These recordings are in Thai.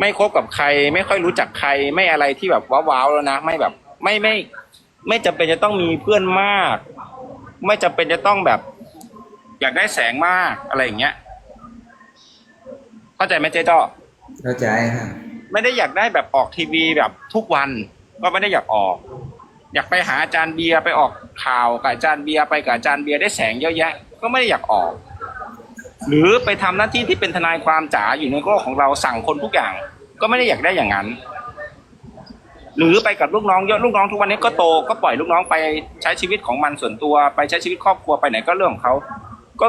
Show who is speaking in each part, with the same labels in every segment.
Speaker 1: ไม่คบกับใคร ไม่ค่อยรู้จักใคร ไม่อะไรที่แบบว้าวๆแล้วนะ ไม่แบบไม่ไม่ ไม่จำเป็นจะต้องมีเพื่อนมาก ไม่จำเป็นจะต้องแบบ อยากได้แสงมากอะไรอย่างเงี้ย เข้าใจไหมเจ๊จ้อ
Speaker 2: เข้าใจค่ะ
Speaker 1: ไม่ได้อยากได้แบบออกทีวีแบบทุกวันก็ไม่ได้อยากออก อยากไปหาอาจารย์เบียร์ไปออกข่าวกับอาจารย์เบียร์ไปกับอาจารย์เบียร์ได้แสงเยอะแยะ ก็ไม่ได้อยากออก หรือไปทำหน้าที่ที่เป็นทนายความจ๋าอยู่ในโลกของเราสั่งคนทุกอย่าง ก็ไม่ได้อยากได้อย่างนั้น หรือไปกับลูกน้องเยอะลูกน้องทุกวันนี้ก็โตก็ปล่อยลูกน้องไปใช้ชีวิตของมันส่วนตัว ไปใช้ชีวิตครอบครัวไปไหนก็เรื่องของเขาก็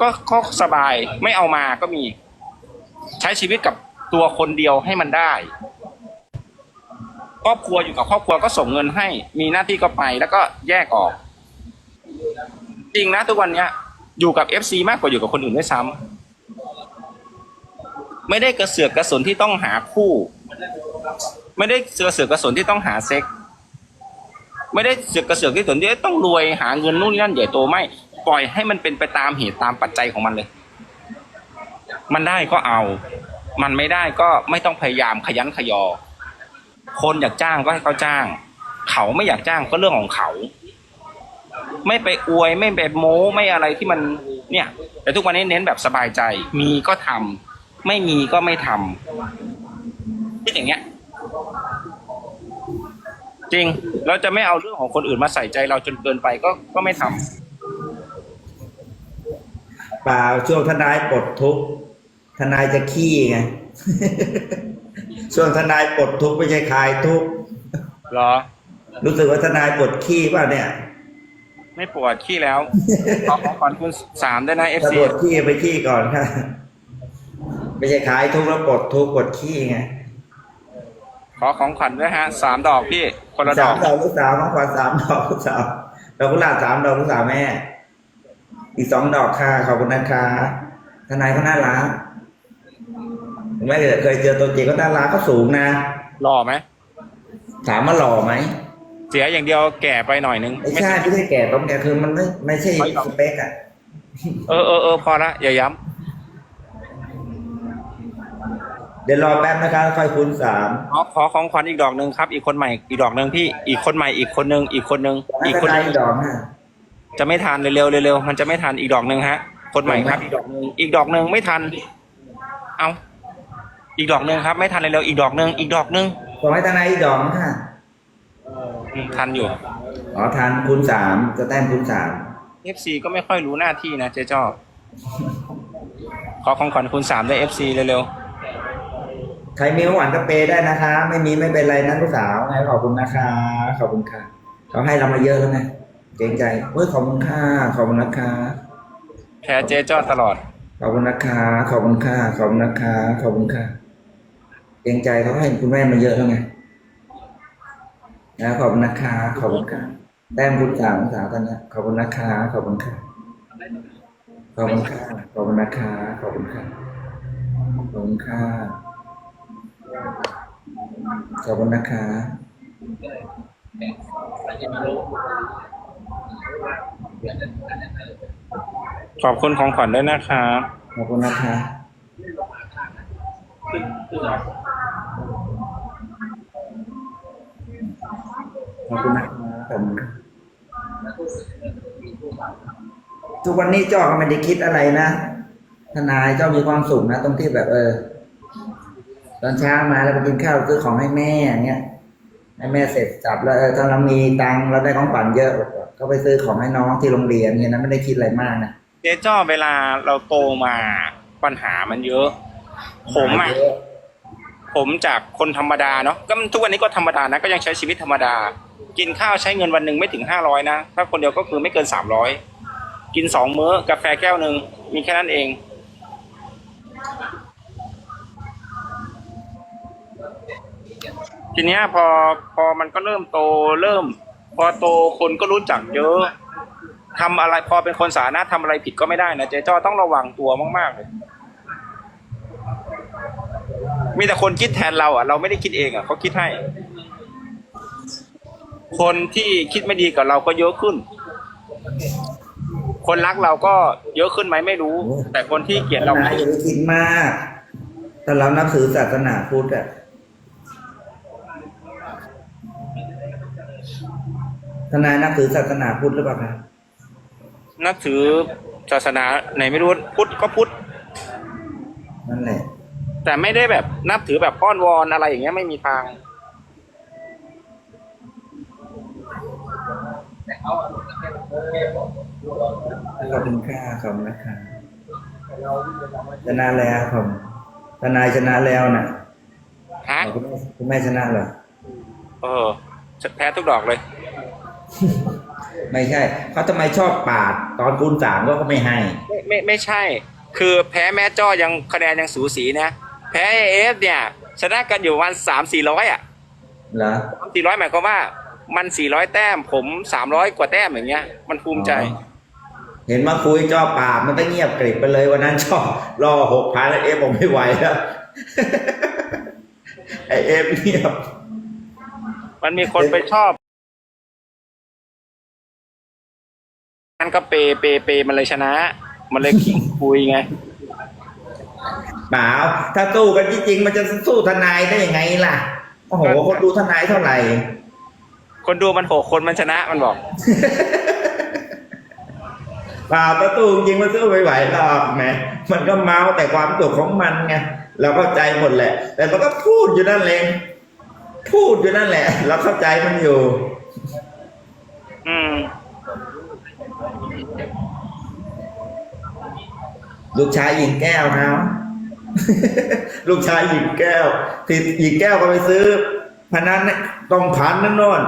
Speaker 1: ก็ก็สบายไม่เอามาก็มี ใช้ชีวิตกับตัวคนเดียวให้มันได้ครอบครัวอยู่กับครอบครัวก็ส่งเงินให้ มีหน้าที่ก็ไปแล้วก็แยกออก จริงนะทุกวันเนี้ย อยู่กับเอฟซีมากกว่าอยู่กับคนอื่นด้วยซ้ำไม่ได้กระเสือกกระสนที่ต้องหาคู่ ไม่ได้เสือกระเสือกกระสนที่ต้องหาเซ็ก ไม่ได้เสือกกระเสือกที่สนที่ต้องรวยหาเงินนู่นนี่นั่นใหญ่โตไม่ ปล่อยให้มันเป็นไปตามเหตุตามปัจจัยของมันเลย มันได้ก็เอา มันไม่ได้ก็ไม่ต้องพยายามขยันขยอ คนอยากจ้างก็ให้เขาจ้าง เขาไม่อยากจ้างก็เรื่องของเขา ไม่ไปอวยไม่ไปโม้ไม่อะไรที่มันเนี่ยแต่ทุกวันนี้เน้นแบบสบายใจ มีก็ทำไม่มีก็ไม่ทำคิดอย่างเงี้ย จริงเราจะไม่เอาเรื่องของคนอื่นมาใส่ใจเราจนเกินไปก็ก็ไม่ทำ
Speaker 2: เปล่าช่วงทนายปลดทุกข์ทนายจะขี้ไงช่วงทนายปลดทุกข์ไม่ใช่คลายทุกข์
Speaker 1: เหรอ
Speaker 2: รู้สึกว่าทนายปลดขี้ป่ะเนี่ย
Speaker 1: ไม่ปวดขี้แล้ว ขอของขวัญคุณสามด้วยนะเอฟ
Speaker 2: ถ้า
Speaker 1: ซี
Speaker 2: ปลดขี้ไปขี้ก่อนค่ะ ไม่ใช่คลายทุกข์แล้วปลดทุกข์ปลดขี้ไง
Speaker 1: ขอของขวัญด้วยฮะสามดอกพี่ คนละด
Speaker 2: สา
Speaker 1: อ
Speaker 2: ม
Speaker 1: ก
Speaker 2: ดอกลูกสาวน้องขวัญสามดอกลูกสาวดอกกุหลาบสามดอกลูกสาวแม่ อีกสองดอกค่ะขอบคุณนะคะทนายเขาน่ารักแม่เคยเจอตัวจริงก็น่ารักก็สูงนะ
Speaker 1: หล่อไหม
Speaker 2: ถามมาหล่อไหม
Speaker 1: เสียอย่างเดียวแก่ไปหน่อยนึง
Speaker 2: ไม่ใช่ไม่ใช่แก่ตรงแก่คือมันไม่ไม่ใช่สเปกอะ
Speaker 1: เออเออเออพอละอย่าย้
Speaker 2: เดี๋ยวรอแป๊บนะคะค่อยคูณสามำ
Speaker 1: ขอขอของขวัญอีกดอกหนึ่งครับ อีกคนใหม่อีกดอกหนึ่งพี่อีกคนใหม่อีกคนหนึ่งอีกคนหนึ่ง
Speaker 2: อี
Speaker 1: อี
Speaker 2: ก
Speaker 1: ก
Speaker 2: ค
Speaker 1: คนน
Speaker 2: ไห
Speaker 1: ห
Speaker 2: น
Speaker 1: นึ่ง
Speaker 2: ดอกฮะ
Speaker 1: จะไม่ทานเร็วๆเร็วๆมันจะไม่ทันอีกดอกหนึ่งฮะ คนใหม่ครับ อีกดอกหนึ่งอีกดอกหนึ่งไม่ทัน เอาอีกดอกหนึ่งครับ ไม่ทันเร็วๆอีกดอกหนึ่งอีกดอกหนึ่ง
Speaker 2: ขอให้ทนายอีกดอกค่ะ
Speaker 1: อืม ทันอยู่
Speaker 2: อ๋อทานคูณสามจะแต้มคูณสาม
Speaker 1: เอฟซีก็ไม่ค่อยรู้หน้าที่นะเจ๊จ้อขอของขวัญคุณสามด้วยเอฟซีเร็ว
Speaker 2: ใครมีของหวานก็เปย์ได้นะคะ ไม่มีไม่เป็นไรนะลูกสาวไงขอบคุณนะคะขอบคุณค่ะเขาให้เรามาเยอะแล้วไงเกรงใจเฮ้ยขอบคุณค่ะขอบคุณนะคะ
Speaker 1: ๆแพ้เจ๊จ้อตลอด
Speaker 2: ขอบคุณนะคะขอบคุณค่ะขอบคุณนะคะขอบคุณค่ะเกรงใจเขาให้คุณแม่มาเยอะแล้วไง นะขอบคุณนะคะขอบคุณค่ะแต้มคุณสาวสาวตอนเนี้ยขอบคุณนะคะขอบคุณค่ะขอบคุณค่ะขอบคุณนะคะขอบคุณค่ะขอบคุณค่ะขอบคุณนะคะ
Speaker 1: ขอบคุณของขวัญด้วยนะครับ
Speaker 2: ขอบคุณนะคะ อบคุณนะคะขอบคุณค่ะทุกวันนี้เจ้าก็ไม่ได้คิดอะไรนะทนายเจ้ามีความสุขนะตรงที่แบบเออ ตอนเช้ามาแล้วไปกินข้าวซื้อของให้แม่อย่างเงี้ยให้แม่เสร็จจับแล้วเออถ้าเรามีตังค์เราได้ของขวัญเยอะก็ไปซื้อของให้น้องที่โรงเรียนเนี่ยนะไม่ได้คิดอะไรมากนะ
Speaker 1: เจ๊จ้อเวลาเราโตมาปัญหามันเยอะ ผมอะ
Speaker 2: เย
Speaker 1: ผมจากคนธรรมดาเนาะก็ทุกวันนี้ก็ธรรมดานะก็ยังใช้ชีวิตธรรมดา กินข้าวใช้เงินวันหนึ่งไม่ถึงห้าร้อยนะ ถ้าคนเดียวก็คือไม่เกินสามร้อยกินสองมื้อกาแฟแก้วหนึ่งมีแค่นั้นเอง ทีเนี้ยพอพอมันก็เริ่มโตเริ่ม พอโตคนก็รู้จักเยอะทำอะไรพอเป็นคนสาธารณะทำอะไรผิดก็ไม่ได้นะเจ๊จ้อต้องระวังตัวมากๆเลยมีแต่คนคิดแทนเราอะ เราไม่ได้คิดเองอะเขาคิดให้ คนที่คิดไม่ดีกับเราก็เยอะขึ้น คนรักเราก็เยอะขึ้นไหมไม่รู้ แต่คนที่เกลียด
Speaker 2: ท
Speaker 1: เรา
Speaker 2: นายอย่าไปคิดมากถ้าเรานับถือศาสนาพุทธอะทนายนับถือศาสนาพุทธหรือเปล่าคะ
Speaker 1: นับถือศาสนาไหนไม่รู้พุทธก็พุทธ
Speaker 2: นั่นแหละ
Speaker 1: แต่ไม่ได้แบบนับถือแบบอ้อนวอนอะไรอย่างเงี้ยไม่มีทาง
Speaker 2: ขอบคุณค่าขอบคุณนะคะชนะแล้วผมทนายชนะแล้วนะ
Speaker 1: ฮะ
Speaker 2: คุณแม่คุณแม่ชนะเหรอ
Speaker 1: เออแพ้ทุกดอกเลย
Speaker 2: ไม่ใช่เขาทำไมชอบปาด ตอนคูณสามก็ไม่ให้
Speaker 1: ไม่ไม่ไม่ใช่ คือแพ้แม้จ้อยังคะแนนยังสูสีนะ แพ้เอฟเนี่ย ชนะกันอยู่วันสามสี่ร้อยอะ
Speaker 2: เหรอ
Speaker 1: สามสี่ร้อยหมายความว่า มันสี่ร้อยแต้ม ผมสามร้อยกว่าแต้มอย่างเงี้ย มันภูมิใจ
Speaker 2: อ๋อเห็นมาคุยจอปราบมันต้องเงียบกริบไปเลยวันนั้นชอบรอหกพันแล้วเอฟผมไม่ไหวแล้วไอเอฟเงียบ
Speaker 1: มันมีคนไปชอบนั่นก็เปเปเปมันเลยชนะ มันเลยขิงคุยไง
Speaker 2: เปล่าถ้าสู้กันจริงๆมันจะสู้ทนายได้ยังไงล่ะโอ้โหคนดูทนายเท่าไหร่
Speaker 1: คนดูมันหกคนมันชนะมันบอก
Speaker 2: เปล่าถ้าสู้จริงๆมันสู้ไม่ไหวหรอกแหมมันก็เมาแต่ความสุขของมันไงเราเข้าใจหมดแหละ แต่มันก็พูดอยู่นั่นเองพูดอยู่นั่นแหละ เราเข้าใจมันอยู่
Speaker 1: อืม
Speaker 2: ลูกชายหญิงแก้วนะลูกชายหญิงแก้วที่หญิงแก้วก็ไปซื้อพนันเนี่ยต้องพันนั่นโน่น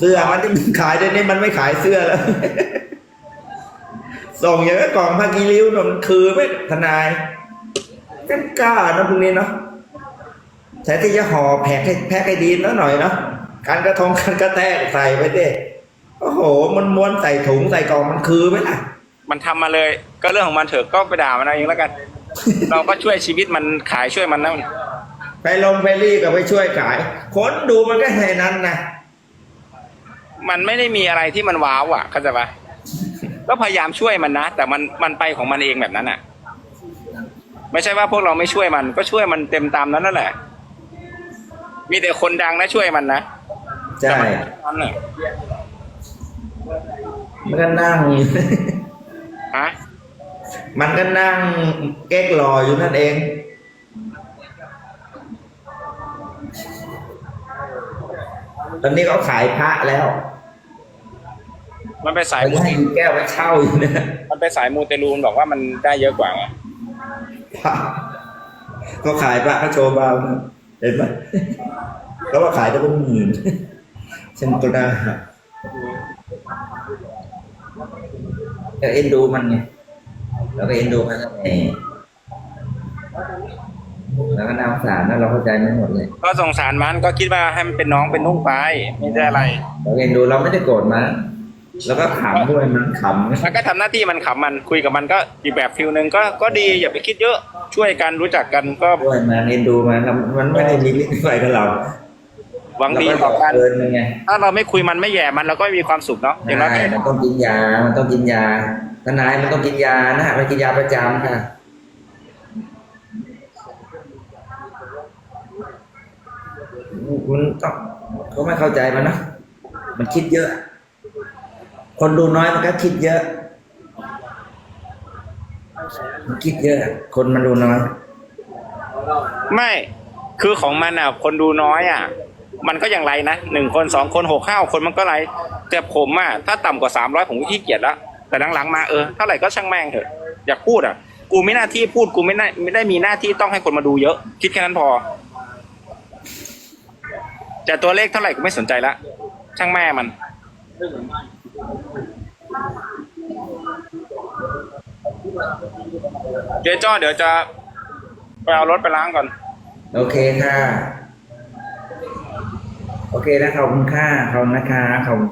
Speaker 2: เสื้อมันที่ขายได้นี่มันไม่ขายเสื้อแล้ว ส่งอย่างกับกล่องผ้ากีริ้วนนคือไม่ทนายกันกล้านะพวกนี้เนาะแต่ที่จะห่อแพ็กให้แพ็กให้ดีแล้วหน่อยเนาะการกระทงการกระแทกใส่ไปดิโอ้โห มันม้วนใส่ถุงใส่กล่องมันคือไหมล่ะ
Speaker 1: มันทำมาเลย ก็เรื่องของมันเถอะก็ไปด่ามันเอาเองแล้วกัน เราก็ช่วยชีวิตมันขายช่วยมันนะ
Speaker 2: ไปลงไปรีก็ไปช่วยขาย คนดูมันก็แค่นั้นนะ
Speaker 1: มันไม่ได้มีอะไรที่มันว้าวอะเข้าใจปะก็พยายามช่วยมันนะ แต่มันมันไปของมันเองแบบนั้นอะ ไม่ใช่ว่าพวกเราไม่ช่วยมัน ก็ช่วยมันเต็มตามนั้นนั่นแหละ มีแต่คนดังนะช่วยมันนะ
Speaker 2: ใช่
Speaker 1: นั่นแหละ
Speaker 2: มันก็นั่ง
Speaker 1: ฮะ
Speaker 2: มันก็นั่งเก๊กรออยู่นั่นเอง ตอนนี้เขาขายพระแล้ว
Speaker 1: มันไปสาย
Speaker 2: ไป
Speaker 1: มู
Speaker 2: ให้แก้วไปเช่าอยู่นะ
Speaker 1: มันไปสายมูเตลูมันบอกว่ามันได้เยอะกว่าไง
Speaker 2: พระเขาขายพระเขาโชว์บาลเห็นไหมเขาว่าขายได้เป็นหมื่นฉันก็ได้ก็เอ็นดูมันไงเราก็เอ็นดูมันแล้วไง แล้วก็น่าสงสารนะเราเข้าใจไม่หมดเลย
Speaker 1: ก็สงสารมันก็คิดว่าให้มันเป็นน้องเป็นนุ่งไปไม่ได้อะไร
Speaker 2: เราเอ็นดูเราไม่ได้โกรธมันแล้วก็ขำด้วยมันขำ
Speaker 1: มันก็ทำหน้าที่มันขำมันคุยกับมันก็อีกแบบฟิลหนึ่งก็ก็ดีอย่าไปคิดเยอะช่วยกันรู้จักกันก็
Speaker 2: ด้วยมันเอ็นดูมันมันไม่ได้มีลิ้นไฟกับเรา
Speaker 1: หวังดี
Speaker 2: เรา
Speaker 1: ต่อกัน
Speaker 2: เกินมันไง
Speaker 1: ถ้าเราไม่คุยมันไม่แย่มันเราก็ไม่มีความสุขเนาะอย่างน้อย
Speaker 2: ใช่มันต้องกินยามันต้องกินยาทนายมันต้องกินยานะฮะมันกินยาประจำค่ะ มันต้องเขาไม่เข้าใจมันนะมันคิดเยอะ คนดูน้อยมันก็คิดเยอะมันคิดเยอะ คนมันดูน้อย
Speaker 1: ไม่คือของมันอะ คนดูน้อยอะ มันก็ยังไรนะหนึ่งคนสองคนหกห้าคนมันก็ไรแต่ผมอะถ้าต่ำกว่าสามร้อยผมก็ขี้เกียจแล้ว แต่หลังๆมาเออเท่าไหร่ก็ช่างแม่งเถอะอยากพูดอะ กูไม่หน้าที่พูดกูไม่ได้ไม่ได้มีหน้าที่ต้องให้คนมาดูเยอะ คิดแค่นั้นพอ แต่ตัวเลขเท่าไหร่กูไม่สนใจละช่างแม่มันเดี๋ยวจ้อเดี๋ยวจะไปเอารถไปล้างก่อน
Speaker 2: โอเคค่ะ โอเคนะขอบคุณค่ะขอบคุณนะคะขอบคุณ